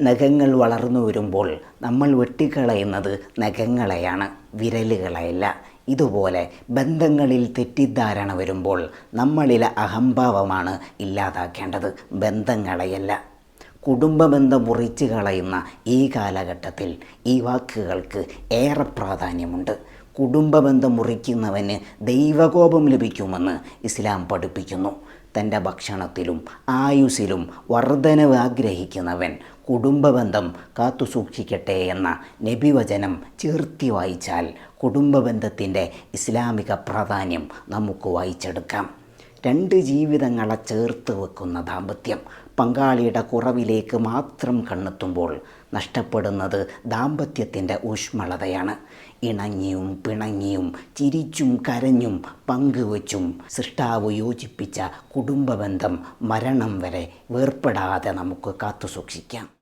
നഖങ്ങൾ വളർന്നു വരുമ്പോൾ നമ്മൾ വെട്ടിക്കളയുന്നത് നഖങ്ങളെയാണ് വിരലുകളെയല്ല. ഇതുപോലെ ബന്ധങ്ങളിൽ തെറ്റിദ്ധാരണ വരുമ്പോൾ നമ്മളിലെ അഹംഭാവമാണ് ഇല്ലാതാക്കേണ്ടത്. ബന്ധങ്ങളെയല്ല. കുടുംബബന്ധം മുറിച്ച് കളയുന്ന ഈ കാലഘട്ടത്തിൽ ഈ വാക്കുകൾക്ക് ഏറെ പ്രാധാന്യമുണ്ട്. കുടുംബബന്ധം മുറിക്കുന്നവന് ദൈവകോപം ലഭിക്കുമെന്ന് ഇസ്ലാം പഠിപ്പിക്കുന്നു. തന്റെ ഭക്ഷണത്തിലും ആയുസ്സിലും വർധനവ് ആഗ്രഹിക്കുന്നവൻ കുടുംബബന്ധം കാത്തുസൂക്ഷിക്കട്ടെ എന്ന നബിവചനം ചേർത്തി വായിച്ചാൽ കുടുംബബന്ധത്തിന്റെ ഇസ്ലാമിക പ്രാധാന്യം നമുക്ക് വായിച്ചെടുക്കാം. രണ്ട് ജീവിതങ്ങളെ ചേർത്ത് വെക്കുന്ന ദാമ്പത്യം. പങ്കാളിയുടെ കുറവിലേക്ക് മാത്രം കണ്ണെത്തുമ്പോൾ നഷ്ടപ്പെടുന്നത് ദാമ്പത്യത്തിന്റെ ഊഷ്മളതയാണ്. ഇണങ്ങിയും പിണങ്ങിയും ചിരിച്ചും കരഞ്ഞും പങ്കുവച്ചും സൃഷ്ടാവ് യോജിപ്പിച്ച കുടുംബബന്ധം മരണം വരെ വേർപ്പെടാതെ നമുക്ക് കാത്തുസൂക്ഷിക്കാം.